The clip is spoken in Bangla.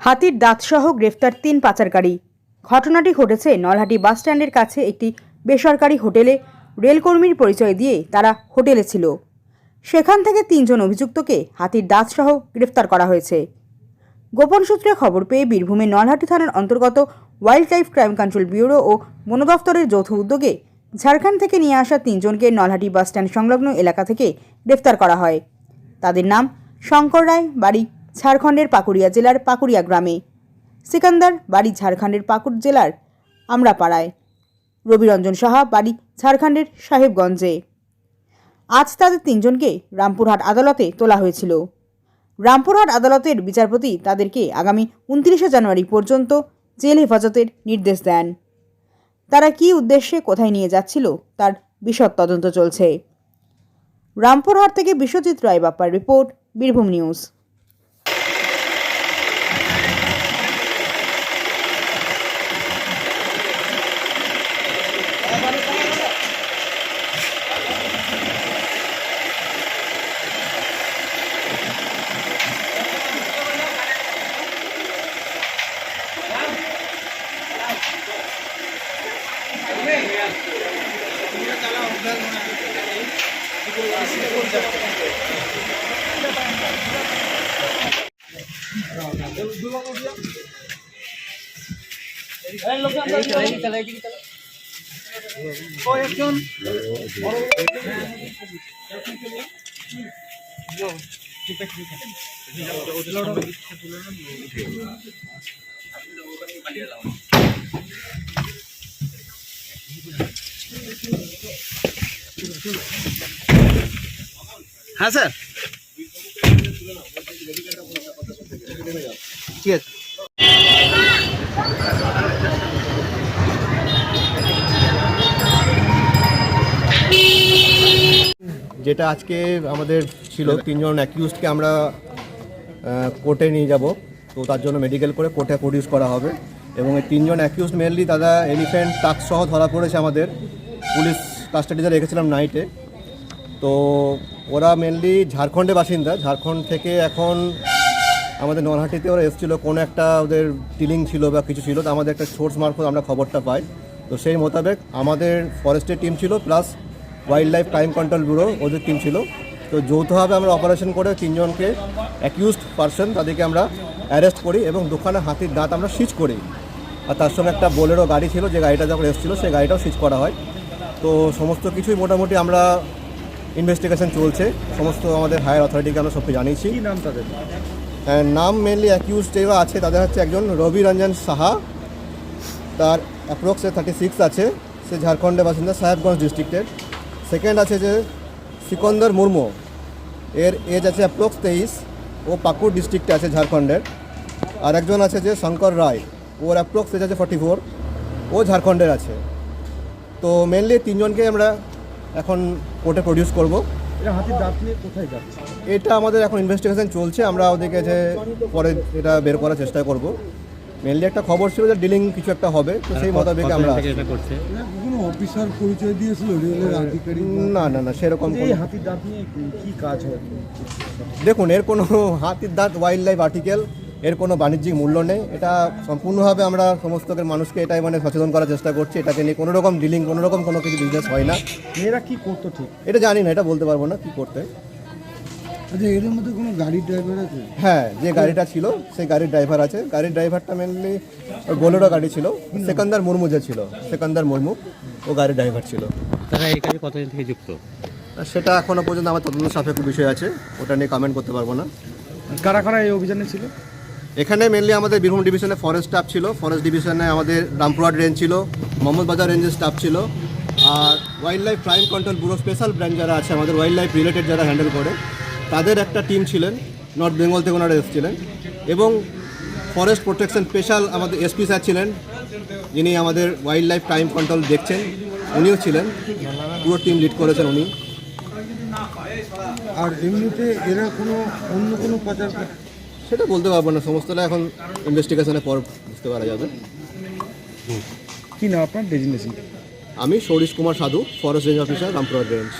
হাতির দাঁতসহ গ্রেফতার তিন পাচারকারী। ঘটনাটি ঘটেছে নলহাটি বাসস্ট্যান্ডের কাছে একটি বেসরকারি হোটেলে। রেলকর্মীর পরিচয় দিয়ে তারা হোটেলে ছিল। সেখান থেকে তিনজন অভিযুক্তকে হাতির দাঁতসহ গ্রেফতার করা হয়েছে। গোপন সূত্রে খবর পেয়ে বীরভূমে নলহাটি থানার অন্তর্গত wildlife crime control bureau ও বন দফতরের যৌথ উদ্যোগে ঝাড়খণ্ড থেকে নিয়ে আসা তিনজনকে নলহাটি বাসস্ট্যান্ড সংলগ্ন এলাকা থেকে গ্রেফতার করা হয়। তাদের নাম শঙ্কর রায়, বাড়ি ঝাড়খণ্ডের পাকুড়িয়া জেলার পাকুড়িয়া গ্রামে। সিকান্দার, বাড়ি ঝাড়খণ্ডের পাকুড় জেলার আমরাপাড়ায়। রবিরঞ্জন সাহা, বাড়ি ঝাড়খণ্ডের সাহেবগঞ্জে। আজ তাদের তিনজনকে রামপুরহাট আদালতে তোলা হয়েছিল। রামপুরহাট আদালতের বিচারপতি তাদেরকে আগামী উনত্রিশে জানুয়ারি পর্যন্ত জেল হেফাজতের নির্দেশ দেন। তারা কী উদ্দেশ্যে কোথায় নিয়ে যাচ্ছিল তার বিশদ তদন্ত চলছে। রামপুরহাট থেকে বিশ্বজিৎ রায় বাপ্পার রিপোর্ট, বীরভূম নিউজ। কয়েকজন ঠিক আছে ঠিক আছে ওদের সঙ্গে কিছু তুলনা আপনি ওখানে পাঠিয়ে দাও Thank you. হ্যাঁ স্যার। ঠিক আছে। যেটা আজকে আমাদের ছিল তিনজন অ্যাকিউজকে আমরা কোর্টে নিয়ে যাব। তো তার জন্য মেডিকেল করে কোর্টে প্রডিউস করা হবে। এবং এই তিনজন অ্যাকিউজ মেনলি দাদা এলিফ্যান্ট টাক্স সহ ধরা পড়েছে আমাদের। পুলিশ কাস্টাডিতে রেখেছিলাম নাইটে তো ওরা মেনলি ঝাড়খণ্ডের বাসিন্দা। ঝাড়খণ্ড থেকে এখন আমাদের নলহাটিতে ওরা এসেছিল, কোনো একটা ওদের টিলিং ছিল বা কিছু ছিল, তো আমাদের একটা সোর্স মারফত আমরা খবরটা পাই। তো সেই মোতাবেক আমাদের ফরেস্টের টিম ছিল plus wildlife crime control bureau ওদের টিম ছিল। তো যৌথভাবে আমরা অপারেশন করে তিনজনকে অ্যাকিউজড পার্সন তাদেরকে আমরা অ্যারেস্ট করি এবং দোকানে হাতির দাঁত আমরা সিজ করি। আর তার সঙ্গে একটা বোলেরো গাড়ি ছিল, যে গাড়িটা যখন এসেছিল, সেই গাড়িটাও সিজ করা হয়। তো সমস্ত কিছুই মোটামুটি আমরা ইনভেস্টিগেশন চলছে। সমস্ত আমাদের হায়ার অথরিটিকে আমরা সবকে জানিয়েছি। কি নাম তাদের? হ্যাঁ, নাম মেনলি অ্যাকিউজ যেগুলো আছে। তাদের হচ্ছে একজন রবি রঞ্জন সাহা। তার অ্যাপ্রক্স থার্টি সিক্স আছে। সে ঝাড়খণ্ডের বাসিন্দা সাহেবগঞ্জ ডিস্ট্রিক্টের সেকেন্ড আছে যে সিকন্দর মুর্মু। এর এজ আছে অ্যাপ্রক্স তেইশ। ও পাকুড় ডিস্ট্রিক্টে আছে ঝাড়খণ্ডের। আর একজন আছে যে শঙ্কর রায়। ওর অ্যাপ্রক্স এজ আছে ফর্টি ফোর ও ঝাড়খণ্ডের আছে। তো মেনলি তিনজনকে আমরা এখন কোর্টে প্রডিউস করব। এটা হাতির দাঁত নিয়ে কোথায় যাচ্ছে? এটা আমাদের এখন ইনভেস্টিগেশন চলছে আমরা ওদেরকে যে পরে এটা বের করার চেষ্টা করব। মেনলি একটা খবর ছিল যে ডিলিং কিছু একটা হবে তো সেই মোতাবেক আমরা কোনো অফিসার পরিচয় দিয়েছিল রেলের আধিকারিক না না না সেরকম হাতির দাঁত নিয়ে কি- কি কাজ হয়? দেখুন এর কোনো হাতির দাঁত ওয়াইল্ড লাইফ আর্টিকেল এর কোনো বাণিজ্যিক মূল্য নেই। এটা সম্পূর্ণভাবে আমরা সমস্ত মানুষকে এটাই মানে সচেতন করার চেষ্টা করছি। এটাকে নিয়ে কোনো রকম ডিলিং কোনো রকম কোনো কিছু বিজনেস হয় না। মেয়েরা কি করতো ঠিক? এটা জানি না এটা বলতে পারব না কি করতে। আচ্ছা এদের মধ্যে কোনো গাড়ির ড্রাইভার আছে? হ্যাঁ যে গাড়িটা ছিল সেই গাড়ির ড্রাইভার আছে। গাড়ির ড্রাইভারটা মেনলি বোলেরো গাড়ি ছিল সেকান্দার মুর্মু যে ছিল সেকান্দার মুর্মু ও গাড়ির ড্রাইভার ছিল। তারা এই কাজে কতদিন থেকে যুক্ত? সেটা এখনও পর্যন্ত আমার তদন্ত সাপেক্ষ বিষয় আছে ওটা নিয়ে কমেন্ট করতে পারব না। কারা কারা এই অভিযানে ছিল? এখানে মেনলি আমাদের বীরভূম ডিভিশনে ফরেস্ট স্টাফ ছিল। ফরেস্ট ডিভিশনে আমাদের রামপুরহাট রেঞ্জ ছিল মোহাম্মদ বাজার রেঞ্জের স্টাফ ছিল। আর wildlife crime control bureau special branch যারা আছে, আমাদের ওয়াইল্ড লাইফ রিলেটেড যারা হ্যান্ডেল করে, তাদের একটা টিম ছিলেন নর্থ বেঙ্গল থেকে ওনারা এসেছিলেন। এবং ফরেস্ট প্রোটেকশন স্পেশাল আমাদের এসপি স্যার ছিলেন, যিনি আমাদের ওয়াইল্ড লাইফ ক্রাইম কন্ট্রোল দেখছেন, উনিও ছিলেন। পুরো টিম লিড করেছেন উনি। আর এমনিতে এরা কোনো, অন্য কোনো পাচার সেটা বলতে পারব না সমস্তটা এখন ইনভেস্টিগেশনের পর বুঝতে পারা যাবে। কি না আপনার? আমি Sourish Kumar Sadhu forest range officer Rampurhat range